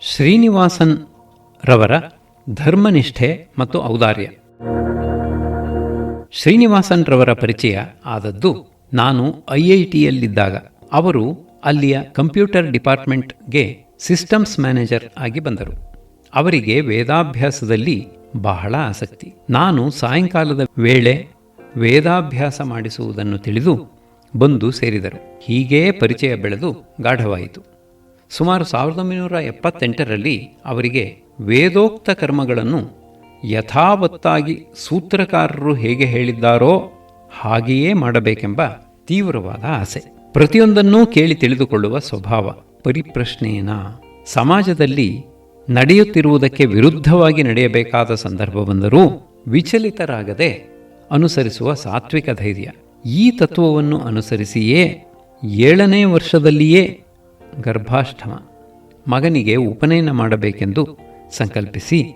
ಶ್ರೀನಿವಾಸನ್ ರವರ ಧರ್ಮನಿಷ್ಠೆ ಮತ್ತು ಔದಾರ್ಯ. ಶ್ರೀನಿವಾಸನ್ ರವರ ಪರಿಚಯ ಆದದ್ದು ನಾನು ಐಐಟಿಯಲ್ಲಿದ್ದಾಗ ಅವರು ಅಲ್ಲಿಯ ಕಂಪ್ಯೂಟರ್ ಡಿಪಾರ್ಟ್ಮೆಂಟ್ಗೆ ಸಿಸ್ಟಮ್ಸ್ ಮ್ಯಾನೇಜರ್ ಆಗಿ ಬಂದರು. ಅವರಿಗೆ ವೇದಾಭ್ಯಾಸದಲ್ಲಿ ಬಹಳ ಆಸಕ್ತಿ. ನಾನು ಸಾಯಂಕಾಲದ ವೇಳೆ ವೇದಾಭ್ಯಾಸ ಮಾಡಿಸುವುದನ್ನು ತಿಳಿದು ಬಂದು ಸೇರಿದರು. ಹೀಗೇ ಪರಿಚಯ ಬೆಳೆದು ಗಾಢವಾಯಿತು. ಸುಮಾರು ಸಾವಿರದ ಒಂಬೈನೂರ ಎಪ್ಪತ್ತೆಂಟರಲ್ಲಿ ಅವರಿಗೆ ವೇದೋಕ್ತ ಕರ್ಮಗಳನ್ನು ಯಥಾವತ್ತಾಗಿ ಸೂತ್ರಕಾರರು ಹೇಗೆ ಹೇಳಿದ್ದಾರೋ ಹಾಗೆಯೇ ಮಾಡಬೇಕೆಂಬ ತೀವ್ರವಾದ ಆಸೆ. ಪ್ರತಿಯೊಂದನ್ನೂ ಕೇಳಿ ತಿಳಿದುಕೊಳ್ಳುವ ಸ್ವಭಾವ, ಪರಿಪ್ರಶ್ನೆಯನ? ಸಮಾಜದಲ್ಲಿ ನಡೆಯುತ್ತಿರುವುದಕ್ಕೆ ವಿರುದ್ಧವಾಗಿ ನಡೆಯಬೇಕಾದ ಸಂದರ್ಭ ಬಂದರೂ ವಿಚಲಿತರಾಗದೆ ಅನುಸರಿಸುವ ಸಾತ್ವಿಕ ಧೈರ್ಯ. ಈ ತತ್ವವನ್ನು ಅನುಸರಿಸಿಯೇ ಏಳನೇ ವರ್ಷದಲ್ಲಿಯೇ ಗರ್ಭಾಷ್ಟಮ ಮಗನಿಗೆ ಉಪನಯನ ಮಾಡಬೇಕೆಂದು ಸಂಕಲ್ಪಿಸಿ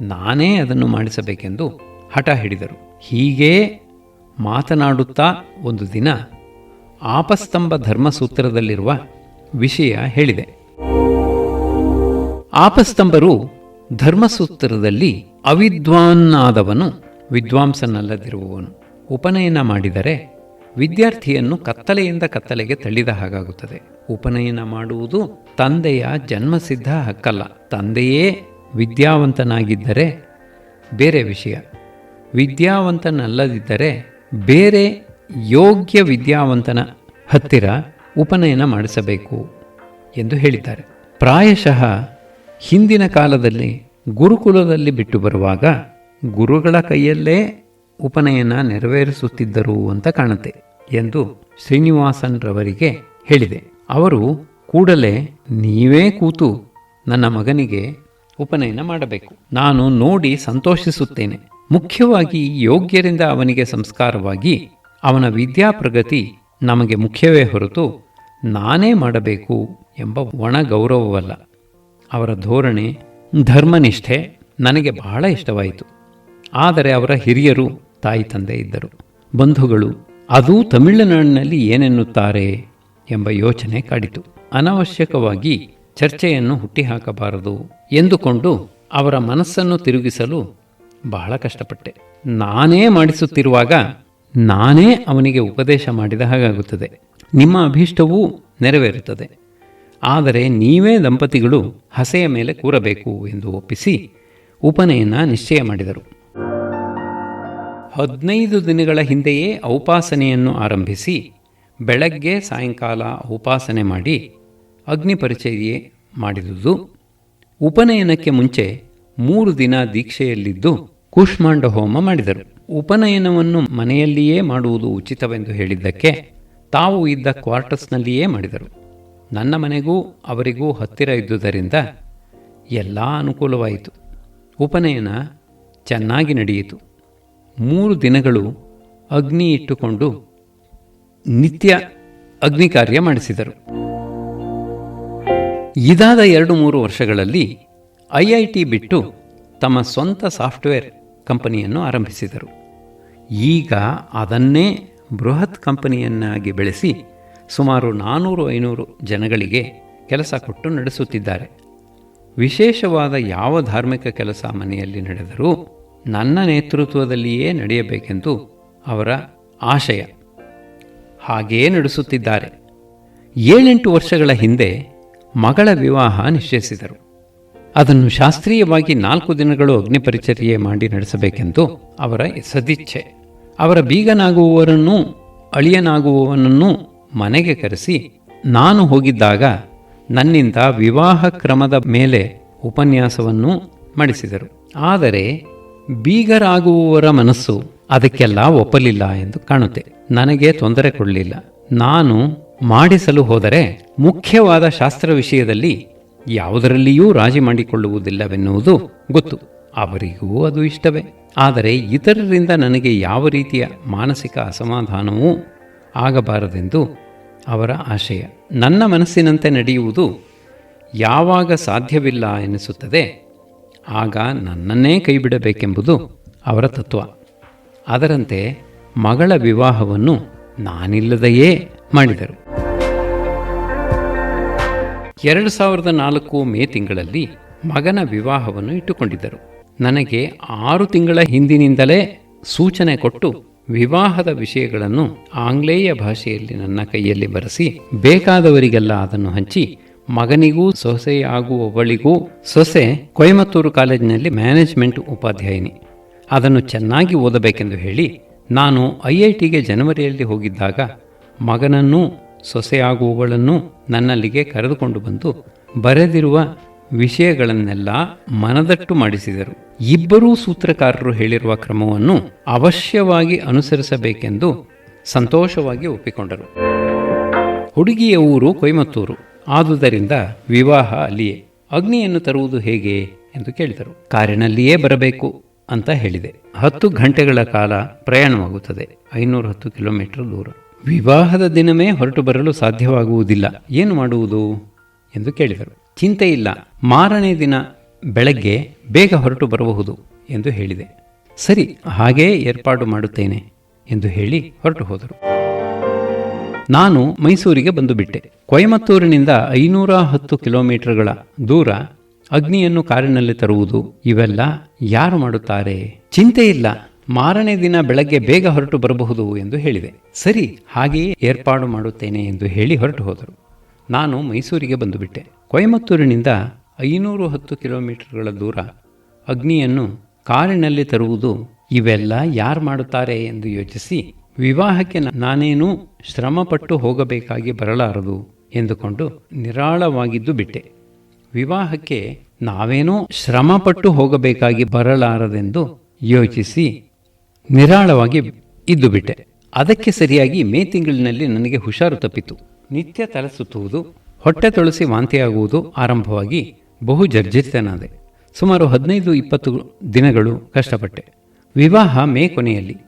ನಾನೇ ಅದನ್ನು ಮಾಡಿಸಬೇಕೆಂದು ಹಠ ಹಿಡಿದರು. ಹೀಗೇ ಮಾತನಾಡುತ್ತಾ ಒಂದು ದಿನ ಆಪಸ್ತಂಭ ಧರ್ಮಸೂತ್ರದಲ್ಲಿರುವ ವಿಷಯ ಹೇಳಿದೆ. ಆಪಸ್ತಂಭರು ಧರ್ಮಸೂತ್ರದಲ್ಲಿ ಅವಿದ್ವಾನ್ನಾದವನು ವಿದ್ವಾಂಸನಲ್ಲದಿರುವವನು ಉಪನಯನ ಮಾಡಿದರೆ ವಿದ್ಯಾರ್ಥಿಯನ್ನು ಕತ್ತಲೆಯಿಂದ ಕತ್ತಲೆಗೆ ತಳ್ಳಿದ ಹಾಗಾಗುತ್ತದೆ. ಉಪನಯನ ಮಾಡುವುದು ತಂದೆಯ ಜನ್ಮಸಿದ್ಧ ಹಕ್ಕಲ್ಲ. ತಂದೆಯೇ ವಿದ್ಯಾವಂತನಾಗಿದ್ದರೆ ಬೇರೆ ವಿಷಯ. ವಿದ್ಯಾವಂತನಲ್ಲದಿದ್ದರೆ ಬೇರೆ ಯೋಗ್ಯ ವಿದ್ಯಾವಂತನ ಹತ್ತಿರ ಉಪನಯನ ಮಾಡಿಸಬೇಕು ಎಂದು ಹೇಳಿದ್ದಾರೆ. ಪ್ರಾಯಶಃ ಹಿಂದಿನ ಕಾಲದಲ್ಲಿ ಗುರುಕುಲದಲ್ಲಿ ಬಿಟ್ಟು ಬರುವಾಗ ಗುರುಗಳ ಕೈಯಲ್ಲೇ ಉಪನಯನ ನೆರವೇರಿಸುತ್ತಿದ್ದರು ಅಂತ ಕಾಣುತ್ತೆ ಎಂದು ಶ್ರೀನಿವಾಸನ್ ರವರಿಗೆ ಹೇಳಿದೆ. ಅವರು ಕೂಡಲೇ, ನೀವೇ ಕೂತು ನನ್ನ ಮಗನಿಗೆ ಉಪನಯನ ಮಾಡಬೇಕು. ನಾನು ನೋಡಿ ಸಂತೋಷಿಸುತ್ತೇನೆ. ಮುಖ್ಯವಾಗಿ ಯೋಗ್ಯರಿಂದ ಅವನಿಗೆ ಸಂಸ್ಕಾರವಾಗಿ ಅವನ ವಿದ್ಯಾ ಪ್ರಗತಿ ನಮಗೆ ಮುಖ್ಯವೇ ಹೊರತು ನಾನೇ ಮಾಡಬೇಕು ಎಂಬ ಒಣ ಗೌರವವಲ್ಲ ಅವರ ಧೋರಣೆ, ಧರ್ಮನಿಷ್ಠೆ ನನಗೆ ಬಹಳ ಇಷ್ಟವಾಯಿತು. ಆದರೆ ಅವರ ಹಿರಿಯರು, ತಾಯಿ, ತಂದೆ ಇದ್ದರು. ಬಂಧುಗಳು, ಅದೂ ತಮಿಳುನಾಡಿನಲ್ಲಿ ಏನೆನ್ನುತ್ತಾರೆ? ಎಂಬ ಯೋಚನೆ ಕಾಡಿತು. ಅನವಶ್ಯಕವಾಗಿ ಚರ್ಚೆಯನ್ನು ಹುಟ್ಟಿಹಾಕಬಾರದು ಎಂದುಕೊಂಡು ಅವರ ಮನಸ್ಸನ್ನು ತಿರುಗಿಸಲು ಬಹಳ ಕಷ್ಟಪಟ್ಟೆ. ನಾನೇ ಮಾಡಿಸುತ್ತಿರುವಾಗ ನಾನೇ ಅವನಿಗೆ ಉಪದೇಶ ಮಾಡಿದ ಹಾಗಾಗುತ್ತದೆ. ನಿಮ್ಮ ಅಭೀಷ್ಟವೂ ನೆರವೇರುತ್ತದೆ. ಆದರೆ ನೀವೇ ದಂಪತಿಗಳು ಹಸೆಯ ಮೇಲೆ ಕೂರಬೇಕು ಎಂದು ಒಪ್ಪಿಸಿ ಉಪನಯನ ನಿಶ್ಚಯ ಮಾಡಿದರು. ಹದಿನೈದು ದಿನಗಳ ಹಿಂದೆಯೇ ಔಪಾಸನೆಯನ್ನು ಆರಂಭಿಸಿ, ಬೆಳಗ್ಗೆ ಸಾಯಂಕಾಲ ಉಪಾಸನೆ ಮಾಡಿ, ಅಗ್ನಿ ಪರಿಚಯ ಮಾಡಿದುದು. ಉಪನಯನಕ್ಕೆ ಮುಂಚೆ ಮೂರು ದಿನ ದೀಕ್ಷೆಯಲ್ಲಿದ್ದು ಕೂಷ್ಮಾಂಡ ಹೋಮ ಮಾಡಿದರು. ಉಪನಯನವನ್ನು ಮನೆಯಲ್ಲಿಯೇ ಮಾಡುವುದು ಉಚಿತವೆಂದು ಹೇಳಿದ್ದಕ್ಕೆ ತಾವು ಇದ್ದ ಕ್ವಾರ್ಟರ್ಸ್ನಲ್ಲಿಯೇ ಮಾಡಿದರು. ನನ್ನ ಮನೆಗೂ ಅವರಿಗೂ ಹತ್ತಿರ ಇದ್ದುದರಿಂದ ಎಲ್ಲ ಅನುಕೂಲವಾಯಿತು. ಉಪನಯನ ಚೆನ್ನಾಗಿ ನಡೆಯಿತು. ಮೂರು ದಿನಗಳು ಅಗ್ನಿ ಇಟ್ಟುಕೊಂಡು ನಿತ್ಯ ಅಗ್ನಿ ಕಾರ್ಯ ಮಾಡಿಸಿದರು. ಇದಾದ ಎರಡು ಮೂರು ವರ್ಷಗಳಲ್ಲಿ ಐ ಐ ಟಿ ಬಿಟ್ಟು ತಮ್ಮ ಸ್ವಂತ ಸಾಫ್ಟ್ವೇರ್ ಕಂಪನಿಯನ್ನು ಆರಂಭಿಸಿದರು. ಈಗ ಅದನ್ನೇ ಬೃಹತ್ ಕಂಪನಿಯನ್ನಾಗಿ ಬೆಳೆಸಿ ಸುಮಾರು ನಾನ್ನೂರು ಐನೂರು ಜನಗಳಿಗೆ ಕೆಲಸ ಕೊಟ್ಟು ನಡೆಸುತ್ತಿದ್ದಾರೆ. ವಿಶೇಷವಾದ ಯಾವ ಧಾರ್ಮಿಕ ಕೆಲಸ ಮನೆಯಲ್ಲಿ ನಡೆದರೂ ನನ್ನ ನೇತೃತ್ವದಲ್ಲಿಯೇ ನಡೆಯಬೇಕೆಂದು ಅವರ ಆಶಯ. ಹಾಗೆಯೇ ನಡೆಸುತ್ತಿದ್ದಾರೆ. ಏಳೆಂಟು ವರ್ಷಗಳ ಹಿಂದೆ ಮಗಳ ವಿವಾಹ ನಿಶ್ಚಯಿಸಿದರು ಅದನ್ನು ಶಾಸ್ತ್ರೀಯವಾಗಿ ನಾಲ್ಕು ದಿನಗಳು ಅಗ್ನಿಪರಿಚರ್ಯೆ ಮಾಡಿ ನಡೆಸಬೇಕೆಂದು ಅವರ ಸದಿಚ್ಛೆ. ಅವರ ಬೀಗನಾಗುವವರನ್ನೂ ಅಳಿಯನಾಗುವವನನ್ನೂ ಮನೆಗೆ ಕರೆಸಿ ನಾನು ಹೋಗಿದ್ದಾಗ ನನ್ನಿಂದ ವಿವಾಹ ಕ್ರಮದ ಮೇಲೆ ಉಪನ್ಯಾಸವನ್ನು ಮಾಡಿಸಿದರು. ಆದರೆ ಬೀಗರಾಗುವವರ ಮನಸ್ಸು ಅದಕ್ಕೆಲ್ಲ ಒಪ್ಪಲಿಲ್ಲ ಎಂದು ಕಾಣುತ್ತೆ. ನನಗೆ ತೊಂದರೆ ಕೊಡಲಿಲ್ಲ. ನಾನು ಮಾಡಿಸಲು ಹೋದರೆ ಮುಖ್ಯವಾದ ಶಾಸ್ತ್ರ ವಿಷಯದಲ್ಲಿ ಯಾವುದರಲ್ಲಿಯೂ ರಾಜಿ ಮಾಡಿಕೊಳ್ಳುವುದಿಲ್ಲವೆನ್ನುವುದು ಗೊತ್ತು. ಅವರಿಗೂ ಅದು ಇಷ್ಟವೇ. ಆದರೆ ಇತರರಿಂದ ನನಗೆ ಯಾವ ರೀತಿಯ ಮಾನಸಿಕ ಅಸಮಾಧಾನವೂ ಆಗಬಾರದೆಂದು ಅವರ ಆಶಯ. ನನ್ನ ಮನಸ್ಸಿನಂತೆ ನಡೆಯುವುದು ಯಾವಾಗ ಸಾಧ್ಯವಿಲ್ಲ ಎನಿಸುತ್ತದೆ ಆಗ ನನ್ನನ್ನೇ ಕೈಬಿಡಬೇಕೆಂಬುದು ಅವರ ತತ್ವ. ಅದರಂತೆ ಮಗಳ ವಿವಾಹವನ್ನು ನಾನಿಲ್ಲದೆಯೇ ಮಾಡಿದರು. ಎರಡು ಸಾವಿರದ ನಾಲ್ಕು ಮೇ ತಿಂಗಳಲ್ಲಿ ಮಗನ ವಿವಾಹವನ್ನು ಇಟ್ಟುಕೊಂಡಿದ್ದರು. ನನಗೆ ಆರು ತಿಂಗಳ ಹಿಂದಿನಿಂದಲೇ ಸೂಚನೆ ಕೊಟ್ಟು ವಿವಾಹದ ವಿಷಯಗಳನ್ನು ಆಂಗ್ಲೇಯ ಭಾಷೆಯಲ್ಲಿ ನನ್ನ ಕೈಯಲ್ಲಿ ಬರೆಸಿ ಬೇಕಾದವರಿಗೆಲ್ಲ ಅದನ್ನು ಹಂಚಿ ಮಗನಿಗೂ ಸೊಸೆಯಾಗುವವಳಿಗೂ ಸೊಸೆ ಕೊಯಮತ್ತೂರು ಕಾಲೇಜಿನಲ್ಲಿ ಮ್ಯಾನೇಜ್ಮೆಂಟ್ ಉಪಾಧ್ಯಾಯಿನಿ. ಅದನ್ನು ಚೆನ್ನಾಗಿ ಓದಬೇಕೆಂದು ಹೇಳಿ ನಾನು ಐ ಐ ಟಿಗೆ ಜನವರಿಯಲ್ಲಿ ಹೋಗಿದ್ದಾಗ ಮಗನನ್ನೂ ಸೊಸೆಯಾಗುವವಳನ್ನೂ ನನ್ನಲ್ಲಿಗೆ ಕರೆದುಕೊಂಡು ಬಂದು ಬರೆದಿರುವ ವಿಷಯಗಳನ್ನೆಲ್ಲ ಮನದಟ್ಟು ಮಾಡಿಸಿದರು. ಇಬ್ಬರೂ ಸೂತ್ರಕಾರರು ಹೇಳಿರುವ ಕ್ರಮವನ್ನು ಅವಶ್ಯವಾಗಿ ಅನುಸರಿಸಬೇಕೆಂದು ಸಂತೋಷವಾಗಿ ಒಪ್ಪಿಕೊಂಡರು. ಹುಡುಗಿಯ ಊರು ಕೊಯಮತ್ತೂರು. ಆದುದರಿಂದ ವಿವಾಹ ಅಲ್ಲಿಯೇ. ಅಗ್ನಿಯನ್ನು ತರುವುದು ಹೇಗೆ ಎಂದು ಕೇಳಿದರು. ಕಾರಿನಲ್ಲಿಯೇ ಬರಬೇಕು ಅಂತ ಹೇಳಿದೆ. ಹತ್ತು ಗಂಟೆಗಳ ಕಾಲ ಪ್ರಯಾಣವಾಗುತ್ತದೆ. ಐನೂರ ಹತ್ತು ಕಿಲೋಮೀಟರ್ ದೂರ. ವಿವಾಹದ ದಿನವೇ ಹೊರಟು ಬರಲು ಸಾಧ್ಯವಾಗುವುದಿಲ್ಲ. ಏನು ಮಾಡುವುದು ಎಂದು ಕೇಳಿದರು. ಚಿಂತೆ ಇಲ್ಲ. ಮಾರನೇ ದಿನ ಬೆಳಗ್ಗೆ ಬೇಗ ಹೊರಟು ಬರಬಹುದು ಎಂದು ಹೇಳಿದೆ. ಸರಿ, ಹಾಗೇ ಏರ್ಪಾಡು ಮಾಡುತ್ತೇನೆ ಎಂದು ಹೇಳಿ ಹೊರಟು ಹೋದರು. ನಾನು ಮೈಸೂರಿಗೆ ಬಂದು ಬಿಟ್ಟೆ. ಕೊಯಮತ್ತೂರಿನಿಂದ ಐನೂರ ಹತ್ತು ಕಿಲೋಮೀಟರ್ಗಳ ದೂರ ಅಗ್ನಿಯನ್ನು ಕಾರಿನಲ್ಲಿ ತರುವುದು ಇವೆಲ್ಲ ಯಾರು ಮಾಡುತ್ತಾರೆ? ಚಿಂತೆ ಇಲ್ಲ ಮಾರನೇ ದಿನ ಬೆಳಗ್ಗೆ ಬೇಗ ಹೊರಟು ಬರಬಹುದು ಎಂದು ಹೇಳಿದೆ. ಸರಿ, ಹಾಗೆಯೇ ಏರ್ಪಾಡು ಮಾಡುತ್ತೇನೆ ಎಂದು ಹೇಳಿ ಹೊರಟು ಹೋದರು. ನಾನು ಮೈಸೂರಿಗೆ ಬಂದು ಬಿಟ್ಟೆ. ಕೊಯಮತ್ತೂರಿನಿಂದ ಐನೂರು ಹತ್ತು ಕಿಲೋಮೀಟರ್ಗಳ ದೂರ ಅಗ್ನಿಯನ್ನು ಕಾರಿನಲ್ಲಿ ತರುವುದು ಇವೆಲ್ಲ ಯಾರು ಮಾಡುತ್ತಾರೆ ಎಂದು ಯೋಚಿಸಿ ವಿವಾಹಕ್ಕೆ ನಾನೇನೂ ಶ್ರಮಪಟ್ಟು ಹೋಗಬೇಕಾಗಿ ಬರಲಾರದು ಎಂದುಕೊಂಡು ನಿರಾಳವಾಗಿದ್ದು ಬಿಟ್ಟೆ. ವಿವಾಹಕ್ಕೆ ನಾವೇನೂ ಶ್ರಮಪಟ್ಟು ಹೋಗಬೇಕಾಗಿ ಬರಲಾರದೆಂದು ಯೋಚಿಸಿ ನಿರಾಳವಾಗಿ ಇದ್ದು ಬಿಟ್ಟೆ. ಅದಕ್ಕೆ ಸರಿಯಾಗಿ ಮೇ ತಿಂಗಳಿನಲ್ಲಿ ನನಗೆ ಹುಷಾರು ತಪ್ಪಿತು. ನಿತ್ಯ ತಲೆ ಸುತ್ತುವುದು, ಹೊಟ್ಟೆ ತೊಳಸಿ ವಾಂತಿಯಾಗುವುದು ಆರಂಭವಾಗಿ ಬಹು ಜರ್ಜರಿತನಾದೆ ಸುಮಾರು ಹದಿನೈದು, ಇಪ್ಪತ್ತು ದಿನಗಳು ಕಷ್ಟಪಟ್ಟೆ. ವಿವಾಹ ಮೇ ಕೊನೆಯಲ್ಲಿ.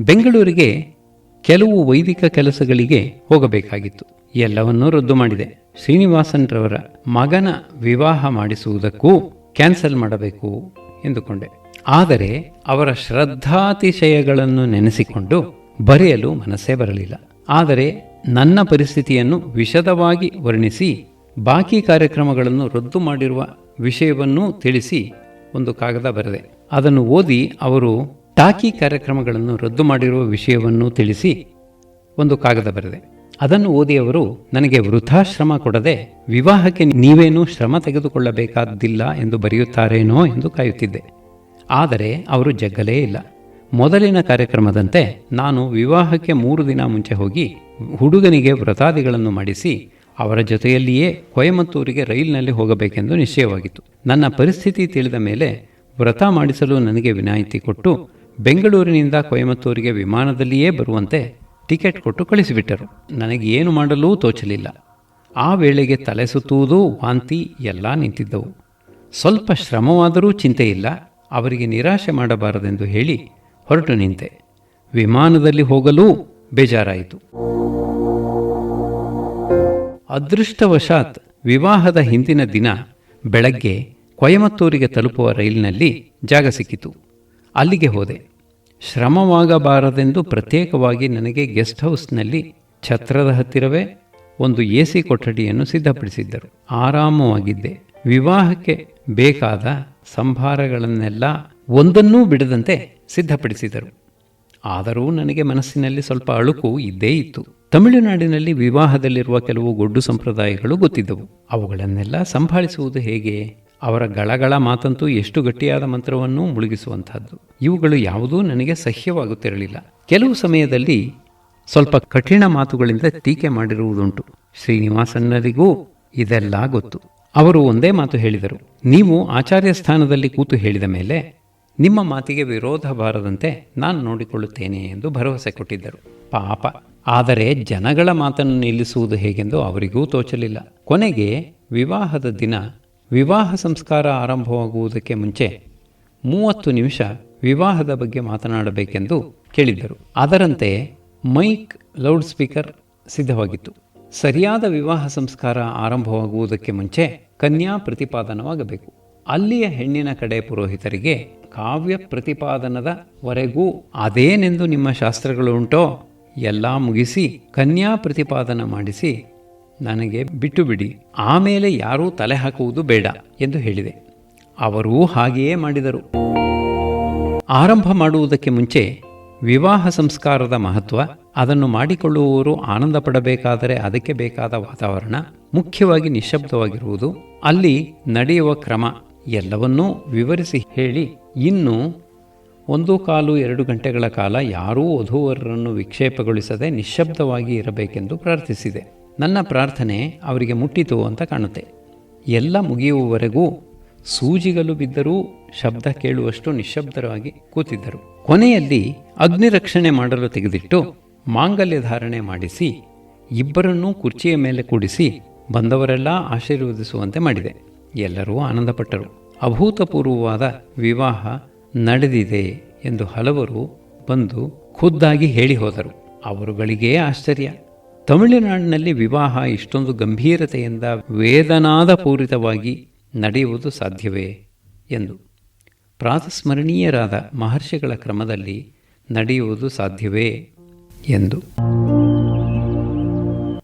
ಬೆಂಗಳೂರಿಗೆ ಕೆಲವು ವೈದಿಕ ಕೆಲಸಗಳಿಗೆ ಹೋಗಬೇಕಾಗಿತ್ತು. ಎಲ್ಲವನ್ನೂ ರದ್ದು ಮಾಡಿದೆ. ಶ್ರೀನಿವಾಸನ್ರವರ ಮಗನ ವಿವಾಹ ಮಾಡಿಸುವುದಕ್ಕೂ ಕ್ಯಾನ್ಸಲ್ ಮಾಡಬೇಕು ಎಂದುಕೊಂಡೆ. ಆದರೆ ಅವರ ಶ್ರದ್ಧಾತಿಶಯಗಳನ್ನು ನೆನೆಸಿಕೊಂಡು ಬರೆಯಲು ಮನಸ್ಸೇ ಬರಲಿಲ್ಲ. ಆದರೆ ನನ್ನ ಪರಿಸ್ಥಿತಿಯನ್ನು ವಿಶದವಾಗಿ ವರ್ಣಿಸಿ, ಬಾಕಿ ಕಾರ್ಯಕ್ರಮಗಳನ್ನು ರದ್ದು ಮಾಡಿರುವ ವಿಷಯವನ್ನೂ ತಿಳಿಸಿ ಒಂದು ಕಾಗದ ಬರೆದೆ. ಅದನ್ನು ಓದಿ ಅವರು ಟಾಕಿ ಕಾರ್ಯಕ್ರಮಗಳನ್ನು ರದ್ದು ಮಾಡಿರುವ ವಿಷಯವನ್ನು ತಿಳಿಸಿ ಒಂದು ಕಾಗದ ಬರೆದೆ. ಅದನ್ನು ಓದಿ ಅವರು, ನನಗೆ ವೃಥಾಶ್ರಮ ಕೊಡದೆ ವಿವಾಹಕ್ಕೆ ನೀವೇನೂ ಶ್ರಮ ತೆಗೆದುಕೊಳ್ಳಬೇಕಾದ್ದಿಲ್ಲ ಎಂದು ಬರೆಯುತ್ತಾರೇನೋ ಎಂದು ಕಾಯುತ್ತಿದ್ದೆ. ಆದರೆ ಅವರು ಜಗ್ಗಲೇ ಇಲ್ಲ. ಮೊದಲಿನ ಕಾರ್ಯಕ್ರಮದಂತೆ ನಾನು ವಿವಾಹಕ್ಕೆ ಮೂರು ದಿನ ಮುಂಚೆ ಹೋಗಿ ಹುಡುಗನಿಗೆ ವ್ರತಾದಿಗಳನ್ನು ಮಾಡಿಸಿ, ಅವರ ಜೊತೆಯಲ್ಲಿಯೇ ಕೊಯಮತ್ತೂರಿಗೆ ರೈಲಿನಲ್ಲಿ ಹೋಗಬೇಕೆಂದು ನಿಶ್ಚಯವಾಗಿತ್ತು. ನನ್ನ ಪರಿಸ್ಥಿತಿ ತಿಳಿದ ಮೇಲೆ ವ್ರತ ಮಾಡಿಸಲು ನನಗೆ ವಿನಾಯಿತಿ ಕೊಟ್ಟು ಬೆಂಗಳೂರಿನಿಂದ ಕೊಯಮತ್ತೂರಿಗೆ ವಿಮಾನದಲ್ಲಿಯೇ ಬರುವಂತೆ ಟಿಕೆಟ್ ಕೊಟ್ಟು ಕಳಿಸಿಬಿಟ್ಟರು. ನನಗೆ ಏನು ಮಾಡಲೂ ತೋಚಲಿಲ್ಲ. ಆ ವೇಳೆಗೆ ತಲೆ ಸುತ್ತುವುದೂ ವಾಂತಿ ಎಲ್ಲ ನಿಂತಿದ್ದವು. ಸ್ವಲ್ಪ ಶ್ರಮವಾದರೂ ಚಿಂತೆಯಿಲ್ಲ. ಅವರಿಗೆ ನಿರಾಶೆ ಮಾಡಬಾರದೆಂದು ಹೇಳಿ ಹೊರಟು ನಿಂತೆ. ವಿಮಾನದಲ್ಲಿ ಹೋಗಲೂ ಬೇಜಾರಾಯಿತು. ಅದೃಷ್ಟವಶಾತ್ ವಿವಾಹದ ಹಿಂದಿನ ದಿನ ಬೆಳಗ್ಗೆ ಕೊಯಮತ್ತೂರಿಗೆ ತಲುಪುವ ರೈಲಿನಲ್ಲಿ ಜಾಗ ಸಿಕ್ಕಿತು. ಅಲ್ಲಿಗೆ ಹೋದೆ. ಶ್ರಮವಾಗಬಾರದೆಂದು ಪ್ರತ್ಯೇಕವಾಗಿ ನನಗೆ ಗೆಸ್ಟ್ ಹೌಸ್ನಲ್ಲಿ ಛತ್ರದ ಹತ್ತಿರವೇ ಒಂದು ಎ ಸಿ ಕೊಠಡಿಯನ್ನು ಸಿದ್ಧಪಡಿಸಿದ್ದರು. ಆರಾಮವಾಗಿದ್ದೆ. ವಿವಾಹಕ್ಕೆ ಬೇಕಾದ ಸಂಭಾರಗಳನ್ನೆಲ್ಲ ಒಂದನ್ನೂ ಬಿಡದಂತೆ ಸಿದ್ಧಪಡಿಸಿದರು. ಆದರೂ ನನಗೆ ಮನಸ್ಸಿನಲ್ಲಿ ಸ್ವಲ್ಪ ಅಳುಕು ಇದ್ದೇ ಇತ್ತು. ತಮಿಳುನಾಡಿನಲ್ಲಿ ವಿವಾಹದಲ್ಲಿರುವ ಕೆಲವು ಗೊಡ್ಡು ಸಂಪ್ರದಾಯಗಳು ಗೊತ್ತಿದ್ದವು. ಅವುಗಳನ್ನೆಲ್ಲ ಸಂಭಾಳಿಸುವುದು ಹೇಗೆ? ಅವರ ಗಳಗಳ ಮಾತಂತೂ ಎಷ್ಟು ಗಟ್ಟಿಯಾದ ಮಂತ್ರವನ್ನು ಮುಳುಗಿಸುವಂತಹದ್ದು ಇವುಗಳು ಯಾವುದೂ ನನಗೆ ಸಹ್ಯವಾಗುತ್ತಿರಲಿಲ್ಲ. ಕೆಲವು ಸಮಯದಲ್ಲಿ ಸ್ವಲ್ಪ ಕಠಿಣ ಮಾತುಗಳಿಂದ ಟೀಕೆ ಮಾಡಿರುವುದುಂಟು. ಶ್ರೀನಿವಾಸನ್ನರಿಗೂ ಇದೆಲ್ಲ ಗೊತ್ತು. ಅವರು ಒಂದೇ ಮಾತು ಹೇಳಿದರು. ನೀವು ಆಚಾರ್ಯ ಸ್ಥಾನದಲ್ಲಿ ಕೂತು ಹೇಳಿದ ಮೇಲೆ, ನಿಮ್ಮ ಮಾತಿಗೆ ವಿರೋಧ ಬಾರದಂತೆ ನಾನು ನೋಡಿಕೊಳ್ಳುತ್ತೇನೆ ಎಂದು ಭರವಸೆ ಕೊಟ್ಟಿದ್ದರು. ಪಾಪ. ಆದರೆ ಜನಗಳ ಮಾತನ್ನು ನಿಲ್ಲಿಸುವುದು ಹೇಗೆಂದು ಅವರಿಗೂ ತೋಚಲಿಲ್ಲ. ಕೊನೆಗೆ ವಿವಾಹದ ದಿನ ವಿವಾಹ ಸಂಸ್ಕಾರ ಆರಂಭವಾಗುವುದಕ್ಕೆ ಮುಂಚೆ ಮೂವತ್ತು ನಿಮಿಷ ವಿವಾಹದ ಬಗ್ಗೆ ಮಾತನಾಡಬೇಕೆಂದು ಕೇಳಿದ್ದರು. ಅದರಂತೆ ಮೈಕ್ ಲೌಡ್ ಸ್ಪೀಕರ್ ಸಿದ್ಧವಾಗಿತ್ತು. ಸರಿಯಾದ ವಿವಾಹ ಸಂಸ್ಕಾರ ಆರಂಭವಾಗುವುದಕ್ಕೆ ಮುಂಚೆ ಕನ್ಯಾ ಪ್ರತಿಪಾದನವಾಗಬೇಕು. ಅಲ್ಲಿಯ ಹೆಣ್ಣಿನ ಕಡೆ ಪುರೋಹಿತರಿಗೆ ಕಾವ್ಯ ಪ್ರತಿಪಾದನದ ವರೆಗೂ ಅದೇನೆಂದು ನಿಮ್ಮ ಶಾಸ್ತ್ರಗಳು ಉಂಟೋ? ಎಲ್ಲ ಮುಗಿಸಿ ಕನ್ಯಾ ಪ್ರತಿಪಾದನ ಮಾಡಿಸಿ ನನಗೆ ಬಿಟ್ಟು ಬಿಡಿ ಆಮೇಲೆ ಯಾರೂ ತಲೆ ಹಾಕುವುದು ಬೇಡ ಎಂದು ಹೇಳಿದೆ. ಅವರೂ ಹಾಗೆಯೇ ಮಾಡಿದರು. ಆರಂಭ ಮಾಡುವುದಕ್ಕೆ ಮುಂಚೆ ವಿವಾಹ ಸಂಸ್ಕಾರದ ಮಹತ್ವ, ಅದನ್ನು ಮಾಡಿಕೊಳ್ಳುವವರು ಆನಂದ ಪಡಬೇಕಾದರೆ ಅದಕ್ಕೆ ಬೇಕಾದ ವಾತಾವರಣ, ಮುಖ್ಯವಾಗಿ ನಿಶ್ಶಬ್ದವಾಗಿರುವುದು ಅಲ್ಲಿ ನಡೆಯುವ ಕ್ರಮ ಎಲ್ಲವನ್ನೂ ವಿವರಿಸಿ ಹೇಳಿ, ಇನ್ನು ಒಂದು ಕಾಲು ಎರಡು ಗಂಟೆಗಳ ಕಾಲ ಯಾರೂ ವಧುವರರನ್ನು ವಿಕ್ಷೇಪಗೊಳಿಸದೆ ನಿಶ್ಶಬ್ದವಾಗಿ ಇರಬೇಕೆಂದು ಪ್ರಾರ್ಥಿಸಿದೆ. ನನ್ನ ಪ್ರಾರ್ಥನೆ ಅವರಿಗೆ ಮುಟ್ಟಿತು ಅಂತ ಕಾಣುತ್ತೆ. ಎಲ್ಲ ಮುಗಿಯುವವರೆಗೂ ಸೂಜಿಗಲು ಬಿದ್ದರೂ ಶಬ್ದ ಕೇಳುವಷ್ಟು ನಿಶ್ಶಬ್ದರಾಗಿ ಕೂತಿದ್ದರು. ಕೊನೆಯಲ್ಲಿ ಅಗ್ನಿ ರಕ್ಷಣೆ ಮಾಡಲು ತೆಗೆದಿಟ್ಟು ಮಾಂಗಲ್ಯ ಧಾರಣೆ ಮಾಡಿಸಿ, ಇಬ್ಬರನ್ನೂ ಕುರ್ಚಿಯ ಮೇಲೆ ಕೂಡಿಸಿ ಬಂದವರೆಲ್ಲ ಆಶೀರ್ವದಿಸುವಂತೆ ಮಾಡಿದೆ. ಎಲ್ಲರೂ ಆನಂದಪಟ್ಟರು. ಅಭೂತಪೂರ್ವವಾದ ವಿವಾಹ ನಡೆದಿದೆ ಎಂದು ಹಲವರು ಬಂದು ಖುದ್ದಾಗಿ ಹೇಳಿ ಹೋದರು ಅವರುಗಳಿಗೇ ಆಶ್ಚರ್ಯ. ತಮಿಳುನಾಡಿನಲ್ಲಿ ವಿವಾಹ ಇಷ್ಟೊಂದು ಗಂಭೀರತೆಯಿಂದ ವೇದನಾದ ಪೂರಿತವಾಗಿ ನಡೆಯುವುದು ಸಾಧ್ಯವೇ ಎಂದು ಪ್ರಾತಸ್ಮರಣೀಯರಾದ ಮಹರ್ಷಿಗಳ ಕ್ರಮದಲ್ಲಿ ನಡೆಯುವುದು ಸಾಧ್ಯವೇ ಎಂದು.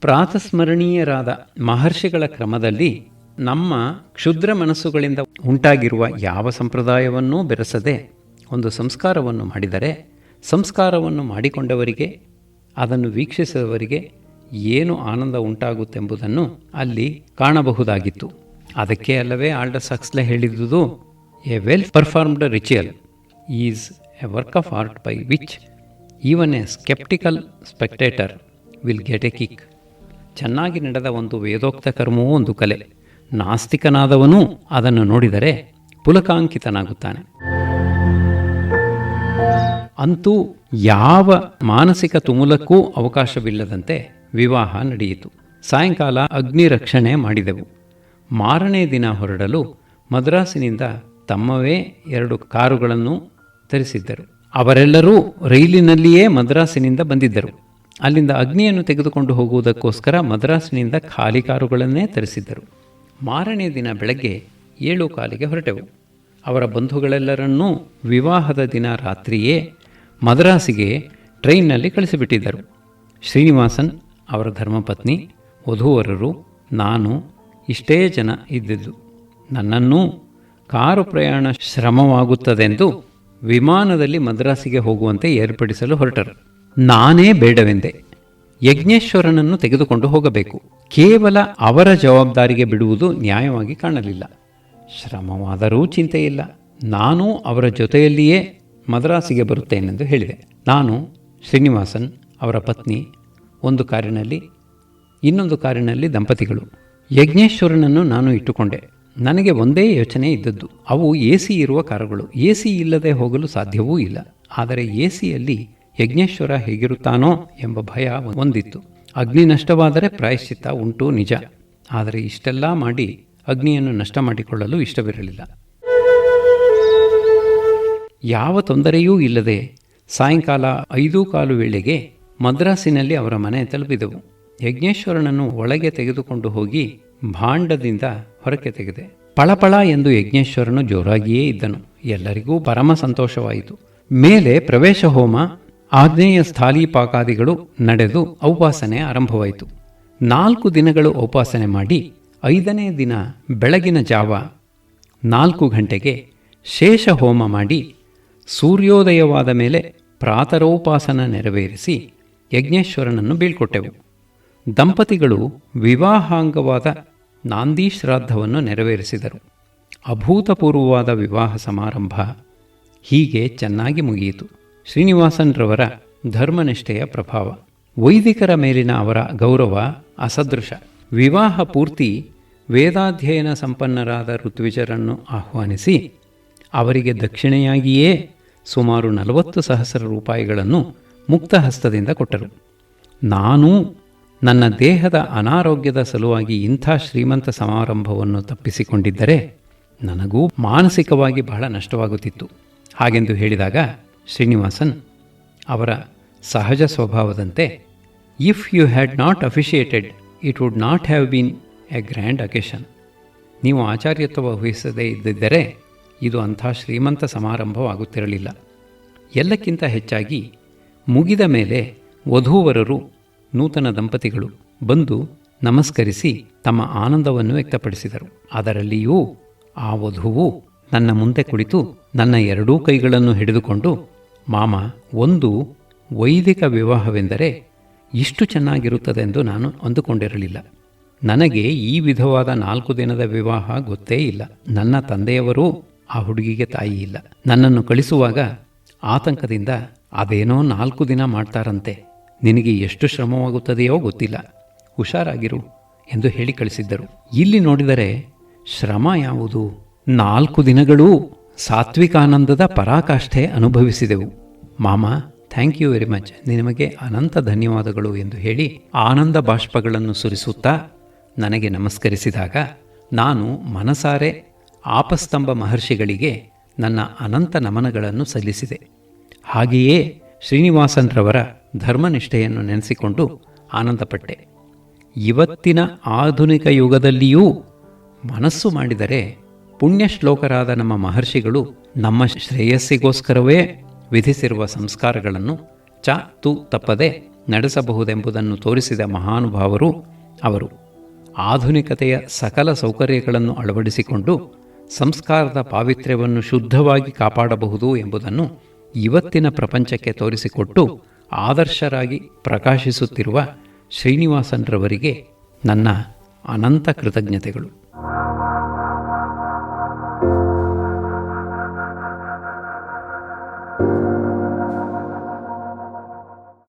ಪ್ರಾತಸ್ಮರಣೀಯರಾದ ಮಹರ್ಷಿಗಳ ಕ್ರಮದಲ್ಲಿ ನಮ್ಮ ಕ್ಷುದ್ರ ಮನಸ್ಸುಗಳಿಂದ ಉಂಟಾಗಿರುವ ಯಾವ ಸಂಪ್ರದಾಯವನ್ನೂ ಬೆರೆಸದೆ ಒಂದು ಸಂಸ್ಕಾರವನ್ನು ಮಾಡಿದರೆ ಸಂಸ್ಕಾರವನ್ನು ಮಾಡಿಕೊಂಡವರಿಗೆ, ಅದನ್ನು ವೀಕ್ಷಿಸಿದವರಿಗೆ ಏನು ಆನಂದ ಉಂಟಾಗುತ್ತೆಂಬುದನ್ನು ಅಲ್ಲಿ ಕಾಣಬಹುದಾಗಿತ್ತು. ಅದಕ್ಕೆ ಅಲ್ಲವೇ Aldous Huxley ಹೇಳಿದುದು, a well performed ritual is a work of art by which even a sceptical spectator will get a kick. ಚೆನ್ನಾಗಿ ನಡೆದ ಒಂದು ವೇದೋಕ್ತ ಕರ್ಮವೂ ಒಂದು ಕಲೆ. ನಾಸ್ತಿಕನಾದವನೂ ಅದನ್ನು ನೋಡಿದರೆ ಪುಲಕಾಂಕಿತನಾಗುತ್ತಾನೆ. ಅಂತೂ ಯಾವ ಮಾನಸಿಕ ತುಮುಲಕ್ಕೂ ಅವಕಾಶವಿಲ್ಲದಂತೆ ವಿವಾಹ ನಡೆಯಿತು. ಸಾಯಂಕಾಲ ಅಗ್ನಿ ರಕ್ಷಣೆ ಮಾಡಿದೆವು. ಮಾರನೇ ದಿನ ಹೊರಡಲು ಮದ್ರಾಸಿನಿಂದ ತಮ್ಮವೇ ಎರಡು ಕಾರುಗಳನ್ನು ತರಿಸಿದ್ದರು. ಅವರೆಲ್ಲರೂ ರೈಲಿನಲ್ಲಿಯೇ ಮದ್ರಾಸಿನಿಂದ ಬಂದಿದ್ದರು. ಅಲ್ಲಿಂದ ಅಗ್ನಿಯನ್ನು ತೆಗೆದುಕೊಂಡು ಹೋಗುವುದಕ್ಕೋಸ್ಕರ ಮದ್ರಾಸಿನಿಂದ ಖಾಲಿ ಕಾರುಗಳನ್ನೇ ತರಿಸಿದ್ದರು. ಮಾರನೇ ದಿನ ಬೆಳಗ್ಗೆ ಏಳು ಕಾಲಿಗೆ ಹೊರಟೆವು. ಅವರ ಬಂಧುಗಳೆಲ್ಲರನ್ನೂ ವಿವಾಹದ ದಿನ ರಾತ್ರಿಯೇ ಮದ್ರಾಸಿಗೆ ಟ್ರೈನ್ನಲ್ಲಿ ಕಳಿಸಿಬಿಟ್ಟಿದ್ದರು. ಶ್ರೀನಿವಾಸನ್ ಅವರ ಧರ್ಮಪತ್ನಿ, ವಧುವರರು, ನಾನು ಇಷ್ಟೇ ಜನ ಇದ್ದಿದ್ದು. ನನ್ನನ್ನೂ ಕಾರು ಪ್ರಯಾಣ ಶ್ರಮವಾಗುತ್ತದೆಂದು ವಿಮಾನದಲ್ಲಿ ಮದ್ರಾಸಿಗೆ ಹೋಗುವಂತೆ ಏರ್ಪಡಿಸಲು ಹೊರಟರು. ನಾನೇ ಬೇಡವೆಂದೆ. ಯಜ್ಞೇಶ್ವರನನ್ನು ತೆಗೆದುಕೊಂಡು ಹೋಗಬೇಕು. ಕೇವಲ ಅವರ ಜವಾಬ್ದಾರಿಗೆ ಬಿಡುವುದು ನ್ಯಾಯವಾಗಿ ಕಾಣಲಿಲ್ಲ. ಶ್ರಮವಾದರೂ ಚಿಂತೆಯಿಲ್ಲ. ನಾನು ಅವರ ಜೊತೆಯಲ್ಲಿಯೇ ಮದ್ರಾಸಿಗೆ ಬರುತ್ತೇನೆಂದು ಹೇಳಿದೆ. ನಾನು ಶ್ರೀನಿವಾಸನ್ ಅವರ ಪತ್ನಿ ಒಂದು ಕಾರಿನಲ್ಲಿ, ಇನ್ನೊಂದು ಕಾರಿನಲ್ಲಿ ದಂಪತಿಗಳು. ಯಜ್ಞೇಶ್ವರನನ್ನು ನಾನು ಇಟ್ಟುಕೊಂಡೆ. ನನಗೆ ಒಂದೇ ಯೋಚನೆ ಇದ್ದದ್ದು. ಅವು ಎ ಸಿ ಇರುವ ಕಾರುಗಳು. ಎ ಸಿ ಇಲ್ಲದೆ ಹೋಗಲು ಸಾಧ್ಯವೂ ಇಲ್ಲ. ಆದರೆ ಎ ಸಿಯಲ್ಲಿ ಯಜ್ಞೇಶ್ವರ ಹೇಗಿರುತ್ತಾನೋ ಎಂಬ ಭಯ ಒಂದಿತ್ತು. ಅಗ್ನಿ ನಷ್ಟವಾದರೆ ಪ್ರಾಯಶ್ಚಿತ್ತ ಉಂಟು ನಿಜ. ಆದರೆ ಇಷ್ಟೆಲ್ಲ ಮಾಡಿ ಅಗ್ನಿಯನ್ನು ನಷ್ಟ ಮಾಡಿಕೊಳ್ಳಲು ಇಷ್ಟವಿರಲಿಲ್ಲ. ಯಾವ ತೊಂದರೆಯೂ ಇಲ್ಲದೆ ಸಾಯಂಕಾಲ ಐದೂ ಕಾಲು ವೇಳೆಗೆ ಮದ್ರಾಸಿನಲ್ಲಿ ಅವರ ಮನೆ ತಲುಪಿದವು. ಯಜ್ಞೇಶ್ವರನನ್ನು ಒಳಗೆ ತೆಗೆದುಕೊಂಡು ಹೋಗಿ ಭಾಂಡದಿಂದ ಹೊರಕ್ಕೆ ತೆಗೆದೆ. ಪಳಪಳ ಎಂದು ಯಜ್ಞೇಶ್ವರನು ಜೋರಾಗಿಯೇ ಇದ್ದನು. ಎಲ್ಲರಿಗೂ ಪರಮ ಸಂತೋಷವಾಯಿತು. ಮೇಲೆ ಪ್ರವೇಶ ಹೋಮ ಆಗ್ನೇಯ ಸ್ಥಾಲಿ ಪಾಕಾದಿಗಳು ನಡೆದು ಔಪಾಸನೆ ಆರಂಭವಾಯಿತು. ನಾಲ್ಕು ದಿನಗಳು ಉಪಾಸನೆ ಮಾಡಿ ಐದನೇ ದಿನ ಬೆಳಗಿನ ಜಾವ ನಾಲ್ಕು ಗಂಟೆಗೆ ಶೇಷ ಹೋಮ ಮಾಡಿ ಸೂರ್ಯೋದಯವಾದ ಮೇಲೆ ಪ್ರಾತರೋಪಾಸನ ನೆರವೇರಿಸಿ ಯಜ್ಞೇಶ್ವರನನ್ನು ಬೀಳ್ಕೊಟ್ಟೆವು. ದಂಪತಿಗಳು ವಿವಾಹಾಂಗವಾದ ನಾಂದಿ ಶ್ರಾದ್ದವನ್ನು ನೆರವೇರಿಸಿದರು. ಅಭೂತಪೂರ್ವವಾದ ವಿವಾಹ ಸಮಾರಂಭ ಹೀಗೆ ಚೆನ್ನಾಗಿ ಮುಗಿಯಿತು. ಶ್ರೀನಿವಾಸನ್ರವರ ಧರ್ಮನಿಷ್ಠೆಯ ಪ್ರಭಾವ. ವೈದಿಕರ ಮೇಲಿನ ಅವರ ಗೌರವ ಅಸದೃಶ. ವಿವಾಹ ಪೂರ್ತಿ ವೇದಾಧ್ಯಯನ ಸಂಪನ್ನರಾದ ಋತ್ವಿಜರನ್ನು ಆಹ್ವಾನಿಸಿ ಅವರಿಗೆ ದಕ್ಷಿಣೆಯಾಗಿಯೇ ಸುಮಾರು ನಲವತ್ತು ಸಹಸ್ರ ರೂಪಾಯಿಗಳನ್ನು ಮುಕ್ತ ಹಸ್ತದಿಂದ ಕೊಟ್ಟರು. ನಾನೂ ನನ್ನ ದೇಹದ ಅನಾರೋಗ್ಯದ ಸಲುವಾಗಿ ಇಂಥ ಶ್ರೀಮಂತ ಸಮಾರಂಭವನ್ನು ತಪ್ಪಿಸಿಕೊಂಡಿದ್ದರೆ ನನಗೂ ಮಾನಸಿಕವಾಗಿ ಬಹಳ ನಷ್ಟವಾಗುತ್ತಿತ್ತು. ಹಾಗೆಂದು ಹೇಳಿದಾಗ ಶ್ರೀನಿವಾಸನ್, ಅವರ ಸಹಜ ಸ್ವಭಾವದಂತೆ if you had not officiated it would not have been a grand occasion ನೀವು ಆಚಾರ್ಯತ್ವ ವಹಿಸದೇ ಇದ್ದಿದ್ದರೆ ಇದು ಅಂಥ ಶ್ರೀಮಂತ ಸಮಾರಂಭವಾಗುತ್ತಿರಲಿಲ್ಲ. ಎಲ್ಲಕ್ಕಿಂತ ಹೆಚ್ಚಾಗಿ ಮುಗಿದ ಮೇಲೆ ವಧೂವರರು ನೂತನ ದಂಪತಿಗಳು ಬಂದು ನಮಸ್ಕರಿಸಿ ತಮ್ಮ ಆನಂದವನ್ನು ವ್ಯಕ್ತಪಡಿಸಿದರು. ಅದರಲ್ಲಿಯೂ ಆ ವಧುವು ನನ್ನ ಮುಂದೆ ಕುಳಿತು ನನ್ನ ಎರಡೂ ಕೈಗಳನ್ನು ಹಿಡಿದುಕೊಂಡು, ಮಾಮ, ಒಂದು ವೈದಿಕ ವಿವಾಹವೆಂದರೆ ಇಷ್ಟು ಚೆನ್ನಾಗಿರುತ್ತದೆಂದು ನಾನು ಅಂದುಕೊಂಡಿರಲಿಲ್ಲ. ನನಗೆ ಈ ವಿಧವಾದ ನಾಲ್ಕು ದಿನದ ವಿವಾಹ ಗೊತ್ತೇ ಇಲ್ಲ. ನನ್ನ ತಂದೆಯವರೂ ಆ ಹುಡುಗಿಗೆ ತಾಯಿ ಇಲ್ಲ ನನ್ನನ್ನು ಕಳಿಸುವಾಗ ಆತಂಕದಿಂದ ಅದೇನೋ ನಾಲ್ಕು ದಿನ ಮಾಡ್ತಾರಂತೆ. ನಿನಗೆ ಎಷ್ಟು ಶ್ರಮವಾಗುತ್ತದೆಯೋ ಗೊತ್ತಿಲ್ಲ. ಹುಷಾರಾಗಿರು ಎಂದು ಹೇಳಿ ಕಳಿಸಿದ್ದರು. ಇಲ್ಲಿ ನೋಡಿದರೆ ಶ್ರಮ ಯಾವುದು? ನಾಲ್ಕು ದಿನಗಳೂ ಸಾತ್ವಿಕಾನಂದದ ಪರಾಕಾಷ್ಠೆ ಅನುಭವಿಸಿದೆವು. ಮಾಮ, ಥ್ಯಾಂಕ್ ಯು ವೆರಿ ಮಚ್. ನಿಮಗೆ ಅನಂತ ಧನ್ಯವಾದಗಳು ಎಂದು ಹೇಳಿ ಆನಂದ ಬಾಷ್ಪಗಳನ್ನು ಸುರಿಸುತ್ತಾ ನನಗೆ ನಮಸ್ಕರಿಸಿದಾಗ ನಾನು ಮನಸಾರೆ ಆಪಸ್ತಂಭ ಮಹರ್ಷಿಗಳಿಗೆ ನನ್ನ ಅನಂತ ನಮನಗಳನ್ನು ಸಲ್ಲಿಸಿದೆ. ಹಾಗೆಯೇ ಶ್ರೀನಿವಾಸನ್ರವರ ಧರ್ಮನಿಷ್ಠೆಯನ್ನು ನೆನೆಸಿಕೊಂಡು ಆನಂದಪಟ್ಟೆ. ಇವತ್ತಿನ ಆಧುನಿಕ ಯುಗದಲ್ಲಿಯೂ ಮನಸ್ಸು ಮಾಡಿದರೆ ಪುಣ್ಯ ಶ್ಲೋಕರಾದ ನಮ್ಮ ಮಹರ್ಷಿಗಳು ನಮ್ಮ ಶ್ರೇಯಸ್ಸಿಗೋಸ್ಕರವೇ ವಿಧಿಸಿರುವ ಸಂಸ್ಕಾರಗಳನ್ನು ಚ ತು ತಪ್ಪದೆ ನಡೆಸಬಹುದೆಂಬುದನ್ನು ತೋರಿಸಿದ ಮಹಾನುಭಾವರು ಅವರು. ಆಧುನಿಕತೆಯ ಸಕಲ ಸೌಕರ್ಯಗಳನ್ನು ಅಳವಡಿಸಿಕೊಂಡು ಸಂಸ್ಕಾರದ ಪಾವಿತ್ರ್ಯವನ್ನು ಶುದ್ಧವಾಗಿ ಕಾಪಾಡಬಹುದು ಎಂಬುದನ್ನು ಇವತ್ತಿನ ಪ್ರಪಂಚಕ್ಕೆ ತೋರಿಸಿಕೊಟ್ಟು ಆದರ್ಶರಾಗಿ ಪ್ರಕಾಶಿಸುತ್ತಿರುವ ಶ್ರೀನಿವಾಸನ್ರವರಿಗೆ ನನ್ನ ಅನಂತ ಕೃತಜ್ಞತೆಗಳು.